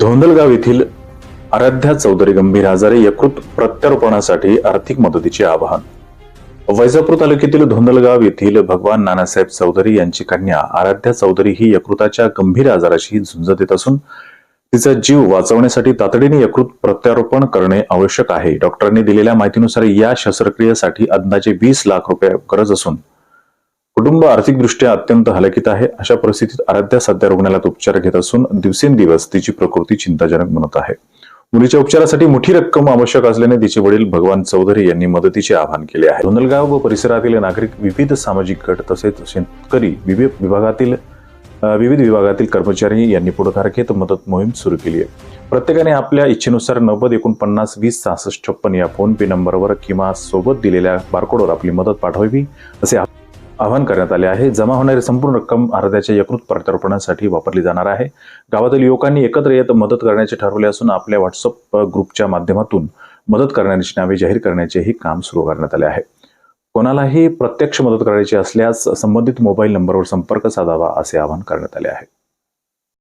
धोंदलगाव येथील आराध्या चौधरी गंभीर आजारी यकृत प्रत्यारोपणासाठी आर्थिक मदतीचे आवाहन. वैजापूर तालुक्यातील धोंदलगाव येथील भगवान नानासाहेब चौधरी यांची कन्या आराध्या चौधरी ही यकृताच्या गंभीर आजाराशी झुंज देत असून तिचा जीव वाचवण्यासाठी तातडीने यकृत प्रत्यारोपण करणे आवश्यक आहे. डॉक्टरांनी दिलेल्या माहितीनुसार या शस्त्रक्रियेसाठी अंदाजे वीस लाख रुपये गरज असून कुटुंब आर्थिकदृष्ट्या अत्यंत हलकीत आहे. अशा परिस्थितीत आराध्या सध्या रुग्णालयात उपचार घेत असून दिवसेंदिवस तिची प्रकृती चिंताजनक बनत आहे. मुलीच्या उपचारासाठी मोठी रक्कम आवश्यक असल्याने तिचे वडील भगवान चौधरी यांनी मदतीचे आवाहन केले आहे. धोंदलगाव व परिसरातील नागरिक विविध सामाजिक गट तसेच शेतकरी विविध विभागातील विविध विभागातील कर्मचारी यांनी पुढाकार घेत मदत मोहीम सुरू केली आहे. प्रत्येकाने आपल्या इच्छेनुसार नव्वद एकोणपन्नास वीस सहासष्ट छप्पन या फोन पे नंबरवर किंवा सोबत दिलेल्या बारकोडवर आपली मदत पाठवावी असे आवाहन करण्यात आले आहे. जमा होणारी संपूर्ण रक्कम अर्ध्याच्या यकृत प्रत्यारोपणासाठी वापरली जाणार आहे. गावातील युवकांनी एकत्र येत मदत करण्याचे ठरवले असून आपल्या व्हॉट्सअप ग्रुपच्या माध्यमातून मदत करण्याची नावे जाहीर करण्याचेही काम सुरू करण्यात आले आहे. कोणालाही प्रत्यक्ष मदत करायची असल्यास संबंधित मोबाईल नंबरवर संपर्क साधावा असे आवाहन करण्यात आले आहे.